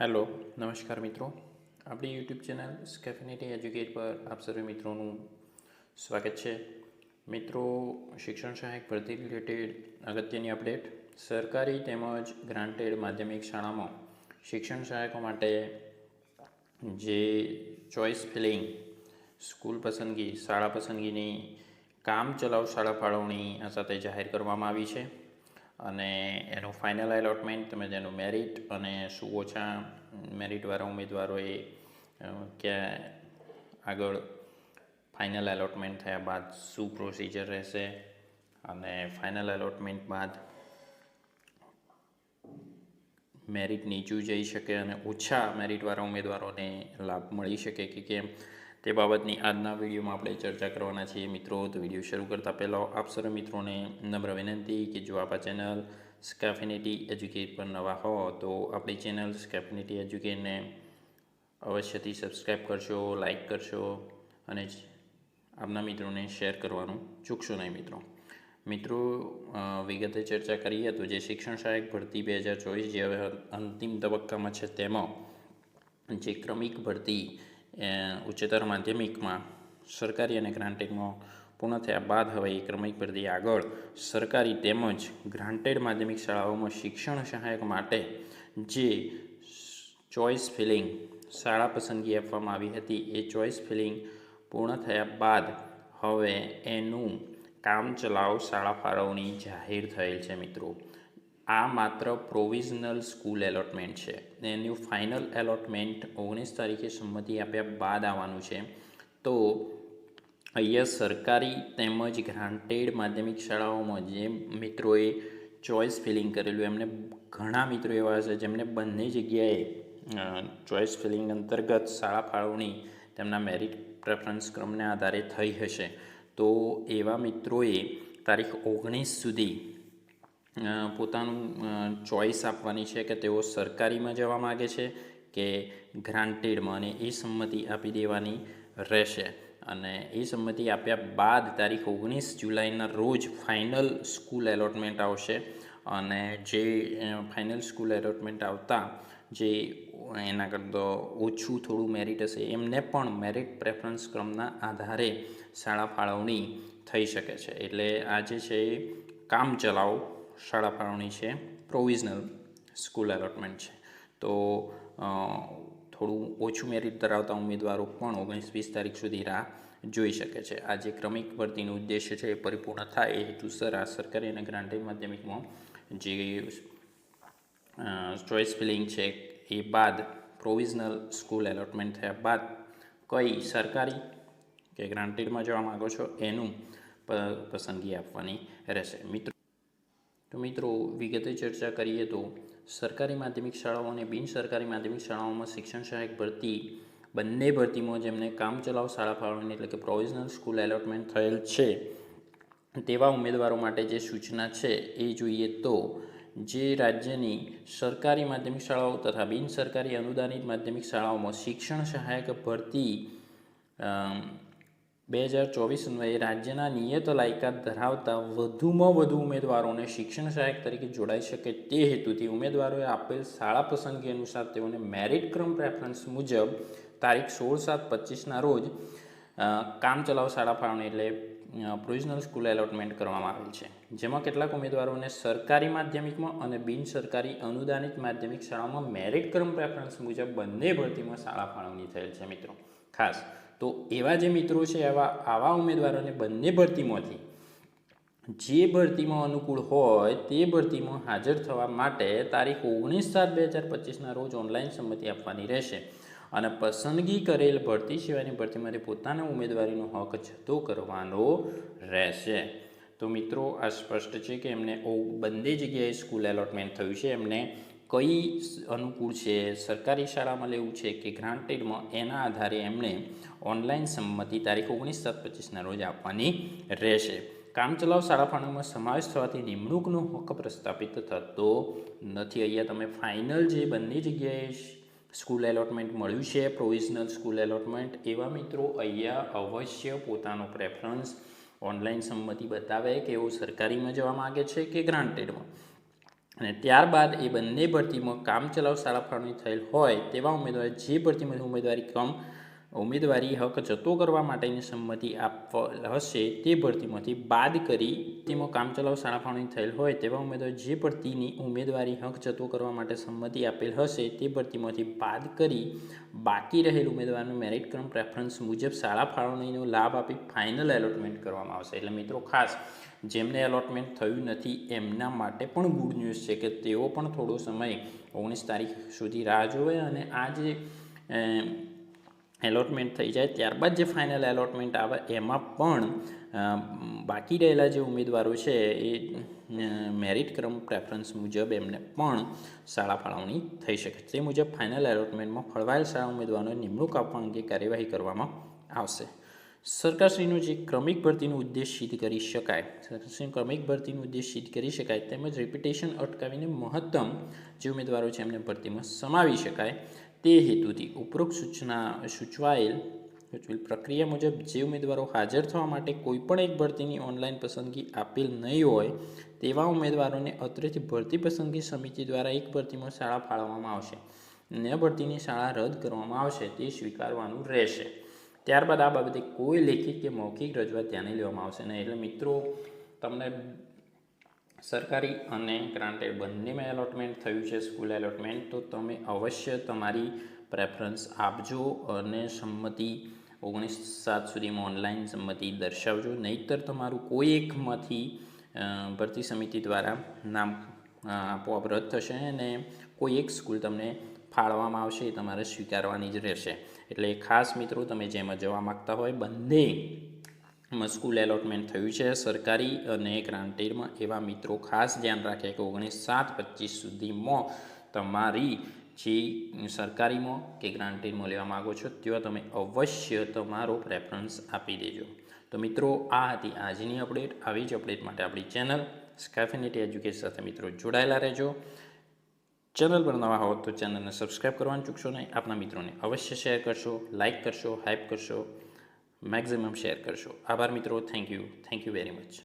Hello, નમસ્કાર મિત્રો. આપણી યુટ્યુબ ચેનલ સ્કેફિનિટી એજ્યુકેટ પર આપ સર્વે મિત્રોનું સ્વાગત છે. મિત્રો, શિક્ષણ સહાયક ભરતી રિલેટેડ અગત્યની અપડેટ સરકારી તેમજ ગ્રાન્ટેડ માધ્યમિક શાળામાં શિક્ષણ સહાયકો માટે જે ચોઇસ ફિલિંગ સ્કૂલ પસંદગી, શાળા પસંદગીની, કામ ચલાવ શાળા ફાળવણી આ સાથે જાહેર કરવામાં આવી છે. અને એનું ફાઇનલ એલોટમેન્ટ તેમજ એનું મેરિટ અને શું ઓછા મેરિટવાળા ઉમેદવારોએ ક્યાં આગળ ફાઇનલ એલોટમેન્ટ થયા બાદ શું પ્રોસિજર રહેશે અને ફાઇનલ એલોટમેન્ટ બાદ મેરિટ નીચું જઈ શકે અને ઓછા મેરિટવાળા ઉમેદવારોને લાભ મળી શકે કે કેમ? તે બાબતની આજના વિડીયોમાં આપણે ચર્ચા કરવાના છીએ. મિત્રો, તો વીડિયો શરૂ કરતાં પહેલાં આપ સર્વ મિત્રોને નમ્ર વિનંતી કે જો આપણા ચેનલ સ્કેફિનિટી એજ્યુકેટ પર નવા હો, તો આપણી ચેનલ સ્કેફિનિટી એજ્યુકેટને અવશ્યથી સબસ્ક્રાઈબ કરશો લાઇક કરશો અને આપના મિત્રોને શેર કરવાનું ચૂકશો નહીં મિત્રો. મિત્રો વિગતે ચર્ચા કરીએ તો જે શિક્ષણ સહાયક ભરતી બે હજાર ચોવીસ જે હવે અંતિમ તબક્કામાં છે, તેમાં જે ક્રમિક ભરતી ઉચ્ચતર માધ્યમિકમાં સરકારી અને ગ્રાન્ટેડમાં પૂર્ણ થયા બાદ હવે એ ક્રમિક પરથી આગળ સરકારી તેમજ ગ્રાન્ટેડ માધ્યમિક શાળાઓમાં શિક્ષણ સહાયક માટે જે ચોઇસ ફિલિંગ શાળા પસંદગી આપવામાં આવી હતી, એ ચોઇસ ફિલિંગ પૂર્ણ થયા બાદ હવે એનું કામ ચલાવ શાળા ફાળવણી જાહેર થયેલ છે મિત્રો. આ માત્ર પ્રોવિઝનલ સ્કૂલ એલોટમેન્ટ છે. એનું ફાઇનલ એલોટમેન્ટ ઓગણીસ તારીખે સંમતિ આપ્યા બાદ આવવાનું છે. તો અહીંયા સરકારી તેમજ ગ્રાન્ટેડ માધ્યમિક શાળાઓમાં જે મિત્રોએ ચોઇસ ફિલિંગ કરેલું, એમને ઘણા મિત્રો એવા છે જેમને બંને જગ્યાએ ચોઇસ ફિલિંગ અંતર્ગત શાળા ફાળવણી તેમના મેરિટ પ્રેફરન્સ ક્રમને આધારે થઈ હશે. તો એવા મિત્રોએ તારીખ ઓગણીસ સુધી પોતાનું ચોઈસ આપવાની છે કે તેઓ સરકારીમાં જવા માગે છે કે ગ્રાન્ટેડમાં અને એ સંમતિ આપી દેવાની રહેશે. અને એ સંમતિ આપ્યા બાદ તારીખ ઓગણીસ જુલાઈના રોજ ફાઇનલ સ્કૂલ એલોટમેન્ટ આવશે. અને જે ફાઇનલ સ્કૂલ એલોટમેન્ટ આવતા જે એના કરતાં ઓછું થોડું મેરિટ હશે, એમને પણ મેરિટ પ્રેફરન્સ ક્રમના આધારે શાળા ફાળવણી થઈ શકે છે. એટલે આ જે છે એ કામ ચલાવ. શાળા ફાળવણી છે. પ્રોવિઝનલ સ્કૂલ એલોટમેન્ટ છે. તો થોડું ઓછું મેરિટ ધરાવતા ઉમેદવારો પણ ઓગણીસ વીસ તારીખ સુધી રાહ જોઈ શકે છે. આ જે ક્રમિક ભરતીનો ઉદ્દેશ્ય છે એ પરિપૂર્ણ થાય એ હેતુસર આ સરકારી અને ગ્રાન્ટેડ માધ્યમિકમાં જે ચોઇસ ફિલિંગ છે એ બાદ પ્રોવિઝનલ સ્કૂલ એલોટમેન્ટ થયા બાદ કઈ સરકારી કે ગ્રાન્ટેડમાં જવા માગો છો એનું પસંદગી આપવાની રહેશે. મિત્રો તો મિત્રો, વિગતે ચર્ચા કરીએ તો સરકારી માધ્યમિક શાળાઓ અને બિન સરકારી માધ્યમિક શાળાઓમાં શિક્ષણ સહાયક ભરતી બંને ભરતીમાં જેમને કામચલાઉ શાળા ફાળવણી એટલે કે પ્રોવિઝનલ સ્કૂલ એલોટમેન્ટ થયેલ છે, તેવા ઉમેદવારો માટે જે સૂચના છે એ જોઈએ તો જે રાજ્યની સરકારી માધ્યમિક શાળાઓ તથા બિન સરકારી અનુદાનિત માધ્યમિક શાળાઓમાં શિક્ષણ સહાયક ભરતી બે હજાર ચોવીસ અન્વયે રાજ્યના નિયત લાયકાત ધરાવતા વધુમાં વધુ ઉમેદવારોને શિક્ષણ સહાયક તરીકે જોડાઈ શકે તે હેતુથી ઉમેદવારોએ આપેલ શાળા પસંદગી અનુસાર તેઓને મેરિટ ક્રમ પ્રેફરન્સ મુજબ તારીખ સોળ સાત પચીસના રોજ અ, કામ ચલાવ શાળા ફાળવણી એટલે પ્રોવિઝનલ સ્કૂલ એલોટમેન્ટ કરવામાં આવેલ છે. જેમાં કેટલાક ઉમેદવારોને સરકારી માધ્યમિકમાં અને બિન સરકારી અનુદાનિત માધ્યમિક શાળામાં મેરિટ ક્રમ પ્રેફરન્સ મુજબ બંને ભરતીમાં શાળા ફાળવણી થયેલ છે મિત્રો. ખાસ તો એવા જે મિત્રો છે, એવા આવા ઉમેદવારોને બંને ભરતીમાંથી જે ભરતીમાં અનુકૂળ હોય તે ભરતીમાં હાજર થવા માટે તારીખ ઓગણીસ સાત બે હજાર પચીસના રોજ ઓનલાઈન સંમતિ આપવાની રહેશે. અને પસંદગી કરેલ ભરતી સિવાયની ભરતીમાંથી પોતાના ઉમેદવારીનો હક જતો કરવાનો રહેશે. તો મિત્રો, આ સ્પષ્ટ છે કે એમને બંને જગ્યાએ સ્કૂલ એલોટમેન્ટ થયું છે. એમને કઈ અનુકૂળ છે? સરકારી શાળામાં લેવું છે કે ગ્રાન્ટેડમાં? એના આધારે એમણે ઓનલાઈન સંમતિ તારીખ ઓગણીસ સાત પચીસના રોજ આપવાની રહેશે. કામચલાઉ શાળા ફાળવણીમાં સમાવેશ થવાથી નિમણૂકનો હક પ્રસ્થાપિત થતો નથી. અહીંયા તમે ફાઇનલ જે બંને જગ્યાએ સ્કૂલ એલોટમેન્ટ મળ્યું છે, પ્રોવિઝનલ સ્કૂલ એલોટમેન્ટ, એવા મિત્રો અહીંયા અવશ્ય પોતાનો પ્રેફરન્સ ઓનલાઈન સંમતિ બતાવે કે એવો સરકારીમાં જવા માગે છે કે ગ્રાન્ટેડમાં? અને ત્યારબાદ એ બંને ભરતીમાં કામચલાઉ શાળા ફાળવણી થયેલ હોય તેવા ઉમેદવારે જે ભરતીમાંથી ઉમેદવારી ક્રમ ઉમેદવારી હક જતો કરવા માટેની સંમતિ આપવા હશે તે ભરતીમાંથી બાદ કરી તેમાં કામચલાઉ શાળા થયેલ હોય તેવા ઉમેદવાર જે ભરતીની ઉમેદવારી હક જતો કરવા માટે સંમતિ આપેલ હશે તે ભરતીમાંથી બાદ કરી બાકી રહેલ ઉમેદવારનું મેરિટ ક્રમ પ્રેફરન્સ મુજબ શાળા ફાળવણીનો લાભ આપી ફાઇનલ એલોટમેન્ટ કરવામાં આવશે. એટલે મિત્રો ખાસ, જેમને એલોટમેન્ટ થયું નથી એમના માટે પણ ગુડ ન્યૂઝ છે કે તેઓ પણ થોડો સમય ઓગણીસ તારીખ સુધી રાહ જોવે અને આ જે એલોટમેન્ટ થઈ જાય, ત્યારબાદ જે ફાઇનલ એલોટમેન્ટ આવે, એમાં પણ બાકી રહેલા જે ઉમેદવારો છે, એ મેરિટ ક્રમ પ્રેફરન્સ મુજબ એમને પણ શાળા ફાળવણી થઈ શકે તે મુજબ ફાઇનલ એલોટમેન્ટમાં ફળવાયેલ શાળા ઉમેદવારોને નિમણૂક આપવા અંગે કાર્યવાહી કરવામાં આવશે. સરકારશ્રીનું જે ક્રમિક ભરતીનું ઉદ્દેશ સિદ્ધ કરી શકાય, સરકારશ્રીનું ક્રમિક ભરતીનું ઉદ્દેશ સિદ્ધ કરી શકાય, તેમજ રિપિટેશન અટકાવીને મહત્તમ જે ઉમેદવારો છે એમને ભરતીમાં સમાવી શકાય તે હેતુથી ઉપરોક્ત સૂચના, સૂચવાયેલ સૂચવેલ પ્રક્રિયા મુજબ જે ઉમેદવારો હાજર થવા માટે કોઈપણ એક ભરતીની ઓનલાઈન પસંદગી આપેલ નહીં હોય, તેવા ઉમેદવારોને અત્રેથી ભરતી પસંદગી સમિતિ દ્વારા એક ભરતીમાં શાળા ફાળવવામાં આવશે અન્ય ભરતીની શાળા રદ કરવામાં આવશે, તે સ્વીકારવાનું રહેશે. ત્યારબાદ આ બાબતે કોઈ લેખિત કે મૌખિક રજૂઆત ધ્યાને લેવામાં આવશે નહીં. એટલે મિત્રો, તમને સરકારી અને ગ્રાન્ટેડ બંનેમાં એલોટમેન્ટ થયું છે સ્કૂલ એલોટમેન્ટ તો તમે અવશ્ય તમારી પ્રેફરન્સ આપજો અને સંમતિ ઓગણીસ સાત સુધીમાં ઓનલાઈન સંમતિ દર્શાવજો. નહીંતર તમારું કોઈ એકમાંથી ભરતી સમિતિ દ્વારા નામ આપોઆપ રદ થશે અને કોઈ એક સ્કૂલ તમને ફાળવામાં આવશે, એ તમારે સ્વીકારવાની જ રહેશે. એટલે ખાસ મિત્રો, તમે જેમાં જવા માગતા હોય, બંને સ્કૂલ એલોટમેન્ટ થયું છે. સરકારી અને ગ્રાન્ટેડમાં એવા મિત્રો ખાસ ધ્યાન રાખે કે ઓગણીસ સાત પચીસ સુધીમાં તમારી જે સરકારીમાં કે ગ્રાન્ટેડમાં લેવા માગો છો, તેવા તમે અવશ્ય તમારો પ્રેફરન્સ આપી દેજો. તો મિત્રો, આ હતી આજની અપડેટ આવી જ અપડેટ માટે આપણી ચેનલ સ્કેફિનિટી એજ્યુકેશન સાથે મિત્રો જોડાયેલા રહેજો. ચેનલ પર નવા હો તો ચેનલને સબસ્ક્રાઈબ કરવાનું ચૂકશો નહીં. આપના મિત્રોને અવશ્ય શેર કરશો લાઇક કરશો હાઇપ કરશો. મેક્ઝિમમ શેર કરશો. આભાર મિત્રો. Thank you thank you very much